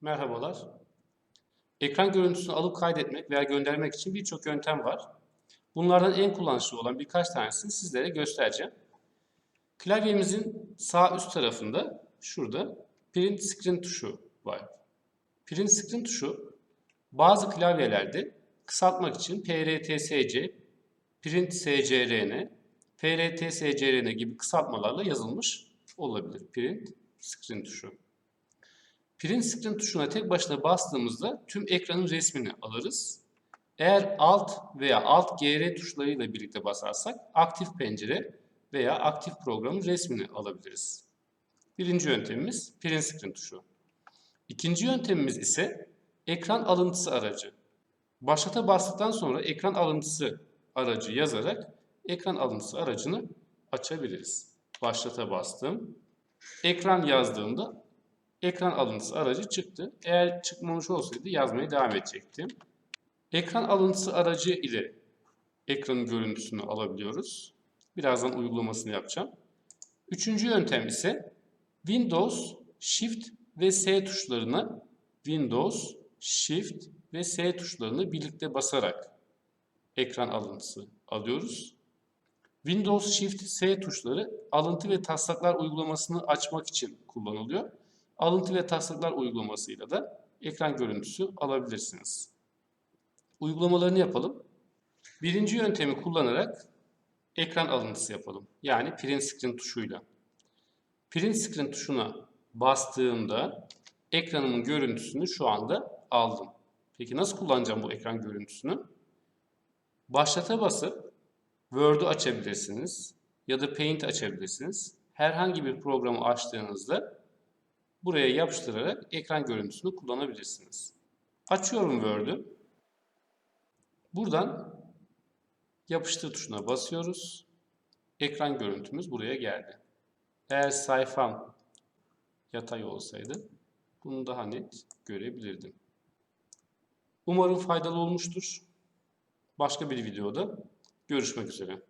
Merhabalar. Ekran görüntüsünü alıp kaydetmek veya göndermek için birçok yöntem var. Bunlardan en kullanışlı olan birkaç tanesini sizlere göstereceğim. Klavyemizin sağ üst tarafında şurada print screen tuşu var. Print screen tuşu bazı klavyelerde kısaltmak için PRTSC, print scrn, PRT scrn gibi kısaltmalarla yazılmış olabilir. Print screen tuşu. Print screen tuşuna tek başına bastığımızda tüm ekranın resmini alırız. Eğer Alt veya Alt GR tuşlarıyla birlikte basarsak aktif pencere veya aktif programın resmini alabiliriz. Birinci yöntemimiz print screen tuşu. İkinci yöntemimiz ise ekran alıntısı aracı. Başlata bastıktan sonra ekran alıntısı aracı yazarak ekran alıntısı aracını açabiliriz. Başlata bastım. Ekran yazdığımda ekran alıntısı aracı çıktı. Eğer çıkmamış olsaydı yazmaya devam edecektim. Ekran alıntısı aracı ile ekranın görüntüsünü alabiliyoruz. Birazdan uygulamasını yapacağım. Üçüncü yöntem ise Windows, Shift ve S tuşlarına Windows, Shift ve S tuşlarını birlikte basarak ekran alıntısı alıyoruz. Windows, Shift, S tuşları alıntı ve taslaklar uygulamasını açmak için kullanılıyor. Alıntı ve taslaklar uygulamasıyla da ekran görüntüsü alabilirsiniz. Uygulamalarını yapalım. Birinci yöntemi kullanarak ekran alıntısı yapalım. Yani print screen tuşuyla. Print screen tuşuna bastığımda ekranımın görüntüsünü şu anda aldım. Peki nasıl kullanacağım bu ekran görüntüsünü? Başlata basıp Word'u açabilirsiniz ya da Paint açabilirsiniz. Herhangi bir programı açtığınızda buraya yapıştırarak ekran görüntüsünü kullanabilirsiniz. Açıyorum Word'ü. Buradan yapıştır tuşuna basıyoruz. Ekran görüntümüz buraya geldi. Eğer sayfam yatay olsaydı bunu daha net görebilirdim. Umarım faydalı olmuştur. Başka bir videoda görüşmek üzere.